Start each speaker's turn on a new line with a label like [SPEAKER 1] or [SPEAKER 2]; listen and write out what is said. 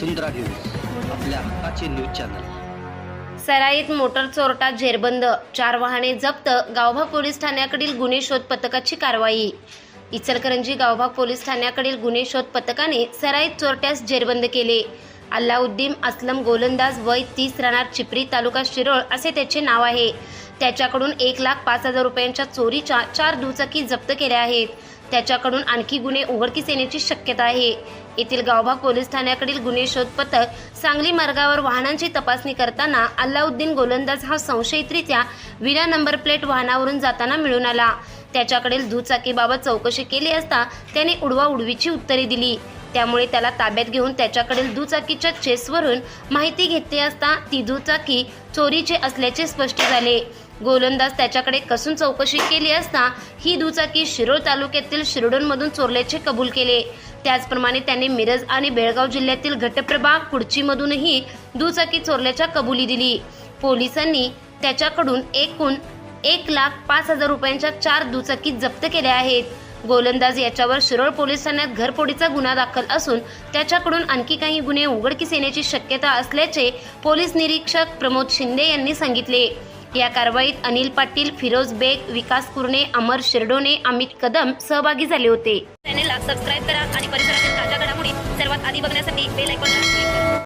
[SPEAKER 1] वसुंधरा news आपल्या हक्काचे news channel.
[SPEAKER 2] सराईत मोटर चोरटा झेरबंद चार वाहने जप्त गावभाग पोलीस ठाण्याकडील गुन्हे शोध पथकाची कारवाई. इचलकरंजी गावभाग पोलीस ठाण्याकडील गुन्हे शोध पथकाने सराईत चोरट्यास जेरबंद केले. अल्लाउद्दीन असलम गोलंदाज वय तीस राहणार चिपरी तालुका शिरोळ असे त्याचे नाव आहे. त्याच्याकडून एक लाख पाच हजार रुपयांच्या चोरीच्या चार दुचाकी जप्त केल्या आहेत. त्याच्याकडून आणखी गुन्हे उघडकीस येण्याची शक्यता आहे. येथील गावभाग पोलीस ठाण्याकडील गुन्हे शोध पथक सांगली मार्गावर वाहनांची तपासणी करताना अल्लाउद्दीन गोलंदाज हा संशयितरित्या विना नंबर प्लेट वाहनावरून जाताना मिळून आला. त्याच्याकडील दुचाकीबाबत चौकशी केली असता त्याने उडवा उडवीची उत्तरे दिली. त्यामुळे त्याला ताब्यात घेऊन त्याच्याकडील दुचाकीच्या चेसवरून माहिती घेतली असता ती दुचाकी चोरीची असल्याचे स्पष्ट झाले. गोलंदाज त्याच्याकडे कसून चौकशी केली असता ही दुचाकी शिरोळ तालुक्यातील शिरडोनमधून चोरल्याचे कबूल केले. त्याचप्रमाणे त्याने मिरज आणि बेळगाव जिल्ह्यातील घटप्रभा कुडचीमधूनही दुचाकी चोरल्याच्या कबुली दिली. पोलिसांनी त्याच्याकडून एकूण एक लाख पाच हजार रुपयांच्या चार दुचाकी जप्त केल्या आहेत. गोलंदाज याच्यावर शिरोळ पोलीस ठाण्यात घरफोडीचा गुन्हा दाखल असून त्याच्याकडून आणखी काही गुन्हे उघडकीस येण्याची शक्यता असल्याचे पोलीस निरीक्षक प्रमोद शिंदे यांनी सांगितले. या कारवाईत अनिल पाटील फिरोज बेग विकास कुरणे अमर शिरडोने अमित कदम सहभागी झाले होते.
[SPEAKER 3] चॅनेलला सबस्क्राईब करा आणि परिसरातील ताज्या घडामोडी सर्वात आधी बघण्यासाठी बेल आयकॉनला क्लिक करा.